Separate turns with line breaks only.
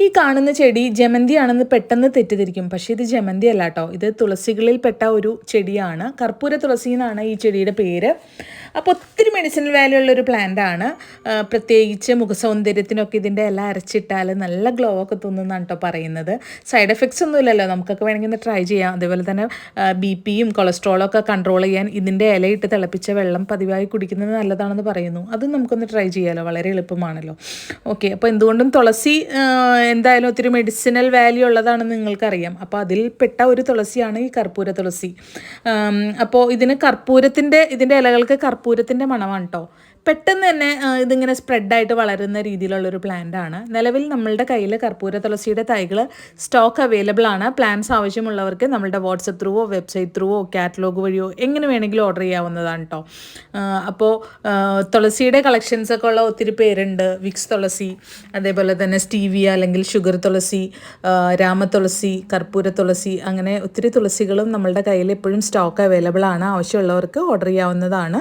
ഈ കാണുന്ന ചെടി ജമന്തി ആണെന്ന് പെട്ടെന്ന് തെറ്റിദ്ധരിക്കും. പക്ഷേ ഇത് ജമന്തി അല്ല കേട്ടോ ഇത് തുളസികളിൽപ്പെട്ട ഒരു ചെടിയാണ്. കർപ്പൂര തുളസി എന്നാണ് ഈ ചെടിയുടെ പേര്. അപ്പോൾ ഒത്തിരി മെഡിസിനൽ വാല്യൂ ഉള്ളൊരു പ്ലാന്റ് ആണ്. പ്രത്യേകിച്ച് മുഖസൗന്ദര്യത്തിനൊക്കെ ഇതിന്റെ ഇല അരച്ചിട്ടാൽ നല്ല ഗ്ലോ ഒക്കെ തോന്നുന്നതാണ് കേട്ടോ പറയുന്നത്. സൈഡ് എഫക്ട്സ് ഒന്നും ഇല്ലല്ലോ. നമുക്കൊക്കെ വേണമെങ്കിൽ ഒന്ന് ട്രൈ ചെയ്യാം. അതേപോലെ തന്നെ ബി പിയും കൊളസ്ട്രോളും ഒക്കെ കൺട്രോൾ ചെയ്യാൻ ഇതിന്റെ ഇലയിട്ട് തിളപ്പിച്ച വെള്ളം പതിവായി കുടിക്കുന്നത് നല്ലതാണെന്ന് പറയുന്നു. അത് നമുക്കൊന്ന് ട്രൈ ചെയ്യാമല്ലോ വളരെ എളുപ്പമാണല്ലോ. ഓക്കെ അപ്പോൾ എന്തുകൊണ്ടും തുളസി എന്തായാലും ഒത്തിരി മെഡിസിനൽ വാല്യൂ ഉള്ളതാണെന്ന് നിങ്ങൾക്കറിയാം. അപ്പോൾ അതിൽ പെട്ട ഒരു തുളസിയാണ് ഈ കർപ്പൂര തുളസി. അപ്പോൾ ഇതിന് കർപ്പൂരത്തിന്റെ ഇതിന്റെ ഇലകൾക്ക് കർപ്പൂരത്തിന്റെ മണമാണ് കേട്ടോ പെട്ടെന്ന് തന്നെ ഇതിങ്ങനെ സ്പ്രെഡായിട്ട് വളരുന്ന രീതിയിലുള്ളൊരു ആണ്. നിലവിൽ നമ്മളുടെ കയ്യിൽ കർപ്പൂര തുളസിയുടെ തൈകൾ സ്റ്റോക്ക് അവൈലബിൾ ആണ്. പ്ലാൻസ് ആവശ്യമുള്ളവർക്ക് നമ്മളുടെ വാട്സപ്പ് ത്രൂവോ വെബ്സൈറ്റ് ത്രൂവോ കാറ്റലോഗ് വഴിയോ എങ്ങനെ വേണമെങ്കിലും ഓർഡർ ചെയ്യാവുന്നതാണ് കേട്ടോ അപ്പോൾ തുളസിയുടെ കളക്ഷൻസ് ഒക്കെ ഉള്ള ഒത്തിരി പേരുണ്ട്. വിക്സ് തുളസി അതേപോലെ തന്നെ സ്റ്റീവിയ അല്ലെങ്കിൽ ഷുഗർ തുളസി രാമ രാമതുളസി കർപ്പൂര തുളസി അങ്ങനെ ഒത്തിരി തുളസികളും നമ്മളുടെ കയ്യിൽ എപ്പോഴും സ്റ്റോക്ക് അവൈലബിൾ ആണ്. ആവശ്യമുള്ളവർക്ക് ഓർഡർ ചെയ്യാവുന്നതാണ്.